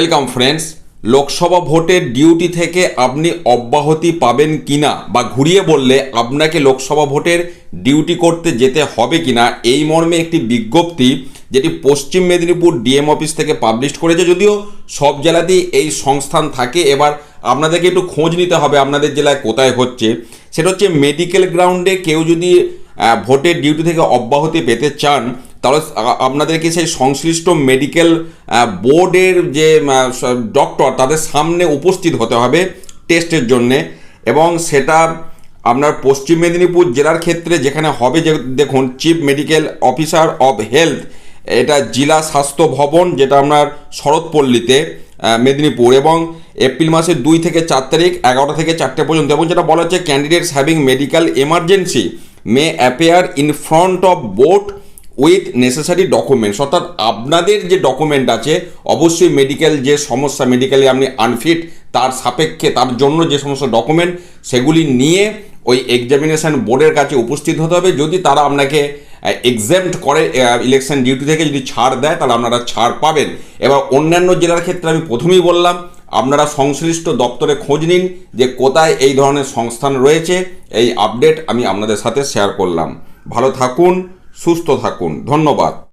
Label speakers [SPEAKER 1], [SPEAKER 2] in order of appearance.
[SPEAKER 1] Welcome friends, Lok Sabha ভোটের duty থেকে আপনি অব্যাহতি পাবেন কিনা বা ঘুরিয়ে বললে আপনাকে লোকসভা ভোটের ডিউটি করতে যেতে হবে কিনা, এই মর্মে একটি বিজ্ঞপ্তি যেটি পশ্চিম মেদিনীপুর ডিএম অফিস থেকে পাবলিশ করেছে। যদিও সব জেলাতেই এই সংস্থান থাকে, এবার আপনাদেরকে একটু খোঁজ নিতে হবে আপনাদের জেলায় কোথায় হচ্ছে। সেটা হচ্ছে মেডিকেল গ্রাউন্ডে কেউ যদি ভোটের ডিউটি থেকে অব্যাহতি পেতে চান তাহলে আপনাদেরকে সেই সংশ্লিষ্ট মেডিকেল বোর্ডের যে ডক্টর তাদের সামনে উপস্থিত হতে হবে টেস্টের জন্যে এবং সেটা আপনার পশ্চিম মেদিনীপুর জেলার ক্ষেত্রে যেখানে হবে যে, দেখুন chief medical officer of health এটা জেলা স্বাস্থ্য ভবন যেটা আপনার শরৎপল্লীতে মেদিনীপুর এবং এপ্রিল মাসের দুই থেকে চার তারিখ, এগারোটা থেকে চারটে পর্যন্ত এবং যেটা বলা হচ্ছে candidates having medical emergency may appear in front of board with necessary documents অর্থাৎ আপনাদের যে ডকুমেন্ট আছে, অবশ্যই মেডিকেল যে সমস্যা মেডিকেলে আপনি আনফিট তার সাপেক্ষে, তার জন্য যে সমস্ত ডকুমেন্ট সেগুলি নিয়ে ওই এক্সামিনেশন বোর্ডের কাছে উপস্থিত হতে হবে। যদি তারা আপনাকে এক্সামড করে ইলেকশন ডিউটি থেকে যদি ছাড় দেয়, তাহলে আপনারা ছাড় পাবেন। এবার অন্যান্য জেলার ক্ষেত্রে আমি প্রথমেই বললাম, আপনারা সংশ্লিষ্ট দপ্তরে খোঁজ নিন যে কোথায় এই ধরনের সংস্থান রয়েছে। এই আপডেট আমি আপনাদের সাথে শেয়ার করলাম। ভালো থাকুন সুস্থ থাকুন। ধন্যবাদ।